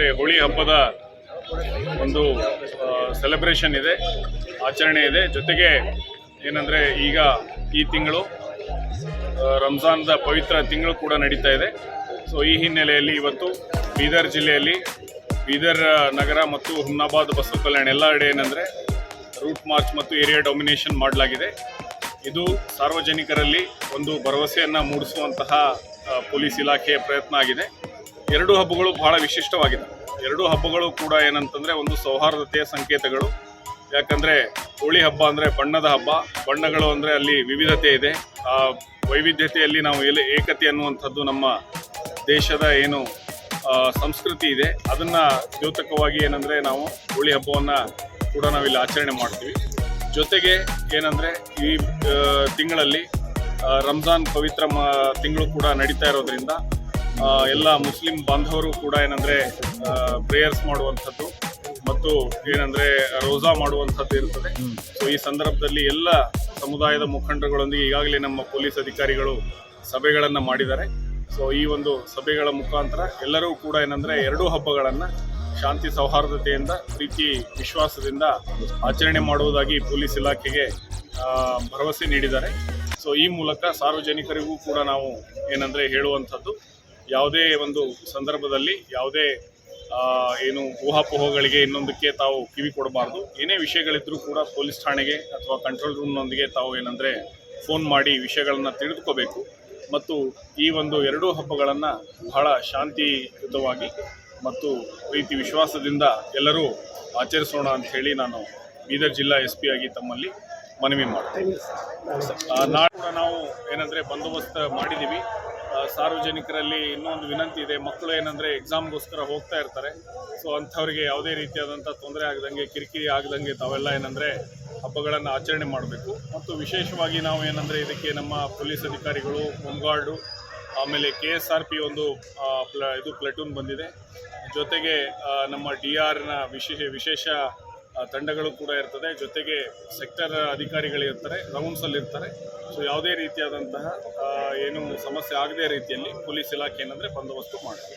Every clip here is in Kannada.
ಏನಂದರೆ ಹೋಳಿ ಹಬ್ಬದ ಒಂದು ಸೆಲೆಬ್ರೇಷನ್ ಇದೆ, ಆಚರಣೆ ಇದೆ. ಜೊತೆಗೆ ಏನಂದರೆ ಈಗ ಈ ತಿಂಗಳು ರಂಜಾನ್ದ ಪವಿತ್ರ ತಿಂಗಳು ಕೂಡ ನಡೀತಾ ಇದೆ. ಸೊ ಈ ಹಿನ್ನೆಲೆಯಲ್ಲಿ ಇವತ್ತು ಬೀದರ್ ಜಿಲ್ಲೆಯಲ್ಲಿ, ಬೀದರ್ ನಗರ ಮತ್ತು ಹುಮ್ನಾಬಾದ್ ಬಸವ ಕಲ್ಯಾಣ ಎಲ್ಲ ಕಡೆ ಏನಂದರೆ ರೂಟ್ ಮಾರ್ಚ್ ಮತ್ತು ಏರಿಯಾ ಡೊಮಿನೇಷನ್ ಮಾಡಲಾಗಿದೆ. ಇದು ಸಾರ್ವಜನಿಕರಲ್ಲಿ ಒಂದು ಭರವಸೆಯನ್ನು ಮೂಡಿಸುವಂತಹ ಪೊಲೀಸ್ ಇಲಾಖೆಯ ಪ್ರಯತ್ನ ಆಗಿದೆ. ಎರಡು ಹಬ್ಬಗಳು ಬಹಳ ವಿಶಿಷ್ಟವಾಗಿದೆ ಎರಡು ಹಬ್ಬಗಳು ಕೂಡ ಏನಂತಂದರೆ ಒಂದು ಸೌಹಾರ್ದತೆಯ ಸಂಕೇತಗಳು. ಯಾಕಂದರೆ ಹೋಳಿ ಹಬ್ಬ ಅಂದರೆ ಬಣ್ಣದ ಹಬ್ಬ. ಬಣ್ಣಗಳು ಅಂದರೆ ಅಲ್ಲಿ ವಿವಿಧತೆ ಇದೆ. ಆ ವೈವಿಧ್ಯತೆಯಲ್ಲಿ ನಾವು ಎಲ್ಲಿ ಏಕತೆ ಅನ್ನುವಂಥದ್ದು ನಮ್ಮ ದೇಶದ ಏನು ಸಂಸ್ಕೃತಿ ಇದೆ. ಅದನ್ನು ದ್ಯೋತಕವಾಗಿ ಏನಂದರೆ ನಾವು ಹೋಳಿ ಹಬ್ಬವನ್ನು ಕೂಡ ನಾವಿಲ್ಲಿ ಆಚರಣೆ ಮಾಡ್ತೀವಿ. ಜೊತೆಗೆ ಏನಂದರೆ ಈ ತಿಂಗಳಲ್ಲಿ ರಂಜಾನ್ ಪವಿತ್ರ ತಿಂಗಳು ಕೂಡ ನಡೀತಾ ಇರೋದ್ರಿಂದ ಎಲ್ಲ ಮುಸ್ಲಿಂ ಬಾಂಧವರು ಕೂಡ ಏನಂದರೆ ಪ್ರೇಯರ್ಸ್ ಮಾಡುವಂಥದ್ದು ಮತ್ತು ಏನಂದರೆ ರೋಜಾ ಮಾಡುವಂಥದ್ದು ಇರ್ತದೆ. ಸೊ ಈ ಸಂದರ್ಭದಲ್ಲಿ ಎಲ್ಲ ಸಮುದಾಯದ ಮುಖಂಡರುಗಳೊಂದಿಗೆ ಈಗಾಗಲೇ ನಮ್ಮ ಪೊಲೀಸ್ ಅಧಿಕಾರಿಗಳು ಸಭೆಗಳನ್ನು ಮಾಡಿದ್ದಾರೆ. ಸೊ ಈ ಒಂದು ಸಭೆಗಳ ಮುಖಾಂತರ ಎಲ್ಲರೂ ಕೂಡ ಏನಂದರೆ ಎರಡೂ ಹಬ್ಬಗಳನ್ನು ಶಾಂತಿ ಸೌಹಾರ್ದತೆಯಿಂದ, ಪ್ರೀತಿ ವಿಶ್ವಾಸದಿಂದ ಆಚರಣೆ ಮಾಡುವುದಾಗಿ ಪೊಲೀಸ್ ಇಲಾಖೆಗೆ ಭರವಸೆ ನೀಡಿದ್ದಾರೆ. ಸೊ ಈ ಮೂಲಕ ಸಾರ್ವಜನಿಕರಿಗೂ ಕೂಡ ನಾವು ಏನಂದರೆ ಹೇಳುವಂಥದ್ದು. ಯಾವುದೇ ಒಂದು ಸಂದರ್ಭದಲ್ಲಿ ಯಾವುದೇ ಏನು ಊಹಾಪೋಹಗಳಿಗೆ ಇನ್ನೊಂದಕ್ಕೆ ತಾವು ಕಿವಿ ಕೊಡಬಾರ್ದು. ಏನೇ ವಿಷಯಗಳಿದ್ದರೂ ಕೂಡ ಪೊಲೀಸ್ ಠಾಣೆಗೆ ಅಥವಾ ಕಂಟ್ರೋಲ್ ರೂಮ್ನೊಂದಿಗೆ ತಾವು ಏನಂದರೆ ಫೋನ್ ಮಾಡಿ ವಿಷಯಗಳನ್ನು ತಿಳಿದುಕೋಬೇಕು. ಮತ್ತು ಈ ಒಂದು ಎರಡೂ ಹಬ್ಬಗಳನ್ನು ಬಹಳ ಶಾಂತಿಯುತವಾಗಿ ಮತ್ತು ಪ್ರೀತಿ ವಿಶ್ವಾಸದಿಂದ ಎಲ್ಲರೂ ಆಚರಿಸೋಣ ಅಂತ ಹೇಳಿ ನಾನು ಬೀದರ್ ಜಿಲ್ಲಾ ಎಸ್ ಪಿ ಆಗಿ ತಮ್ಮಲ್ಲಿ ಮನವಿ ಮಾಡ್ತೇನೆ. ನಾಳೆ ಕೂಡ ನಾವು ಏನಂದರೆ ಬಂದೋಬಸ್ತ್ ಮಾಡಿದ್ದೀವಿ. ಸಾರ್ವಜನಿಕರಲ್ಲಿ ಇನ್ನೊಂದು ವಿನಂತಿ ಇದೆ. ಮಕ್ಕಳು ಏನಂದರೆ ಎಕ್ಸಾಮ್ಗೋಸ್ಕರ ಹೋಗ್ತಾ ಇರ್ತಾರೆ. ಸೊ ಅಂಥವ್ರಿಗೆ ಯಾವುದೇ ರೀತಿಯಾದಂಥ ತೊಂದರೆ ಆಗದಂಗೆ, ಕಿರಿಕಿರಿ ಆಗದಂಗೆ ತಾವೆಲ್ಲ ಏನಂದರೆ ಹಬ್ಬಗಳನ್ನು ಆಚರಣೆ ಮಾಡಬೇಕು. ಮತ್ತು ವಿಶೇಷವಾಗಿ ನಾವು ಏನಂದರೆ ಇದಕ್ಕೆ ನಮ್ಮ ಪೊಲೀಸ್ ಅಧಿಕಾರಿಗಳು ಹೋಮ್ಗಾರ್ಡು ಆಮೇಲೆ ಕೆ ಎಸ್ ಆರ್ ಪಿ ಒಂದು ಪ್ಲ, ಇದು ಪ್ಲಟೂನ್ ಬಂದಿದೆ. ಜೊತೆಗೆ ನಮ್ಮ ಡಿ ಆರ್ನ ವಿಶೇಷ ವಿಶೇಷ ತಂಡಗಳು ಕೂಡ ಇರ್ತದೆ. ಜೊತೆಗೆ ಸೆಕ್ಟರ್ ಅಧಿಕಾರಿಗಳಿರ್ತಾರೆ ರೌಂಡ್ಸಲ್ಲಿರ್ತಾರೆ ಸೊ ಯಾವುದೇ ರೀತಿಯಾದಂತಹ ಏನು ಸಮಸ್ಯೆ ಆಗದೇ ರೀತಿಯಲ್ಲಿ ಪೊಲೀಸ್ ಇಲಾಖೆ ಏನಂದರೆ ಬಂದೋಬಸ್ತು ಮಾಡುತ್ತೆ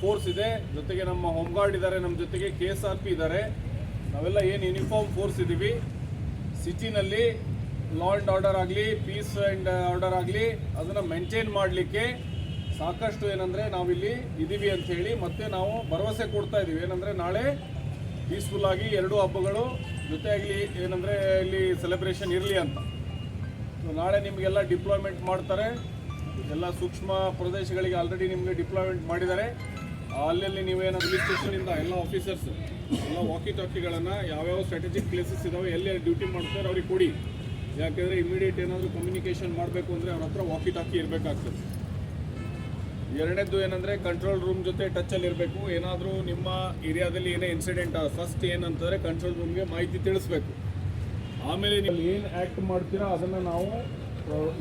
ಫೋರ್ಸ್ ಇದೆ. ಜೊತೆಗೆ ನಮ್ಮ ಹೋಮ್ ಗಾರ್ಡ್ ಇದ್ದಾರೆ, ನಮ್ಮ ಜೊತೆಗೆ ಕೆ ಎಸ್ ಆರ್ ಪಿ ಇದ್ದಾರೆ. ನಾವೆಲ್ಲ ಏನು ಯೂನಿಫಾರ್ಮ್ ಫೋರ್ಸ್ ಇದ್ದೀವಿ ಸಿಟಿನಲ್ಲಿ ಲಾ ಆ್ಯಂಡ್ ಆರ್ಡರ್ ಆಗಲಿ ಪೀಸ್ ಆ್ಯಂಡ್ ಆರ್ಡರ್ ಆಗಲಿ, ಅದನ್ನು ಮೇಂಟೈನ್ ಮಾಡಲಿಕ್ಕೆ ಸಾಕಷ್ಟು ಏನಂದರೆ ನಾವಿಲ್ಲಿ ಇದ್ದೀವಿ ಅಂತ ಹೇಳಿ ಮತ್ತೆ ನಾವು ಭರವಸೆ ಕೊಡ್ತಾ ಇದ್ದೀವಿ ಏನಂದರೆ ನಾಳೆ ಪೀಸ್ಫುಲ್ಲಾಗಿ ಎರಡು ಹಬ್ಬಗಳು, ಜೊತೆಯಾಗಲಿ ಏನಂದರೆ ಇಲ್ಲಿ ಸೆಲೆಬ್ರೇಷನ್ ಇರಲಿ ಅಂತ. ನಾಳೆ ನಿಮಗೆಲ್ಲ ಡಿಪ್ಲಾಯ್ಮೆಂಟ್ ಮಾಡ್ತಾರೆ. ಎಲ್ಲ ಸೂಕ್ಷ್ಮ ಪ್ರದೇಶಗಳಿಗೆ ಆಲ್ರೆಡಿ ನಿಮಗೆ ಡಿಪ್ಲಾಯ್ಮೆಂಟ್ ಮಾಡಿದ್ದಾರೆ. ಅಲ್ಲಲ್ಲಿ ನೀವೇನೋ ಪೊಲೀಸ್ ಸ್ಟೇಷನಿಂದ ಎಲ್ಲ ಆಫೀಸರ್ಸ್ ಎಲ್ಲ ವಾಕಿ ಟಾಕಿಗಳನ್ನು ಯಾವ್ಯಾವ ಸ್ಟ್ರಾಟಜಿಕ್ ಪ್ಲೇಸಸ್ ಇದಾವೆ, ಎಲ್ಲಿ ಡ್ಯೂಟಿ ಮಾಡ್ತಾರೆ ಅವ್ರಿಗೆ ಕೊಡಿ. ಯಾಕೆಂದರೆ ಇಮಿಡಿಯೇಟ್ ಏನಾದರೂ ಕಮ್ಯುನಿಕೇಷನ್ ಮಾಡಬೇಕು ಅಂದರೆ ಅವ್ರ ಹತ್ರ ವಾಕಿ ಟಾಕಿ ಇರಬೇಕಾಗ್ತದೆ. ಎರಡನೇದು ಏನಂದರೆ ಕಂಟ್ರೋಲ್ ರೂಮ್ ಜೊತೆ ಟಚ್ಚಲ್ಲಿ ಇರಬೇಕು. ಏನಾದರೂ ನಿಮ್ಮ ಏರಿಯಾದಲ್ಲಿ ಏನೇ ಇನ್ಸಿಡೆಂಟ್ ಫಸ್ಟ್ ಏನಂತಂದರೆ ಕಂಟ್ರೋಲ್ ರೂಮ್ಗೆ ಮಾಹಿತಿ ತಿಳಿಸ್ಬೇಕು. ಆಮೇಲೆ ನೀವು ಏನು ಆ್ಯಕ್ಟ್ ಮಾಡ್ತೀರಾ ಅದನ್ನು ನಾವು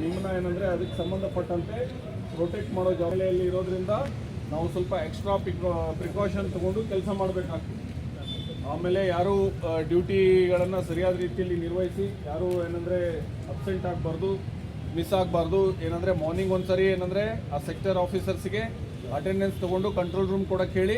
ನಿಮ್ಮನ್ನ ಏನಂದರೆ ಅದಕ್ಕೆ ಸಂಬಂಧಪಟ್ಟಂತೆ ಪ್ರೊಟೆಕ್ಟ್ ಮಾಡೋ ಜಾಗಲೆಯಲ್ಲಿ ಇರೋದ್ರಿಂದ ನಾವು ಸ್ವಲ್ಪ ಎಕ್ಸ್ಟ್ರಾ ಪಿಕ್ ಪ್ರಿಕಾಷನ್ ತೊಗೊಂಡು ಕೆಲಸ ಮಾಡಬೇಕಾಗ್ತದೆ. ಆಮೇಲೆ ಯಾರು ಡ್ಯೂಟಿಗಳನ್ನು ಸರಿಯಾದ ರೀತಿಯಲ್ಲಿ ನಿರ್ವಹಿಸಿ, ಯಾರು ಏನಂದರೆ ಅಬ್ಸೆಂಟ್ ಆಗಬಾರ್ದು ಮಿಸ್ ಆಗಬಾರ್ದು, ಏನಂದರೆ ಮಾರ್ನಿಂಗ್ ಒಂದ್ಸರಿ ಏನಂದರೆ ಆ ಸೆಕ್ಟರ್ ಆಫೀಸರ್ಸ್ಗೆ ಅಟೆಂಡೆನ್ಸ್ ತೊಗೊಂಡು ಕಂಟ್ರೋಲ್ ರೂಮ್ ಕೂಡ ಹೇಳಿ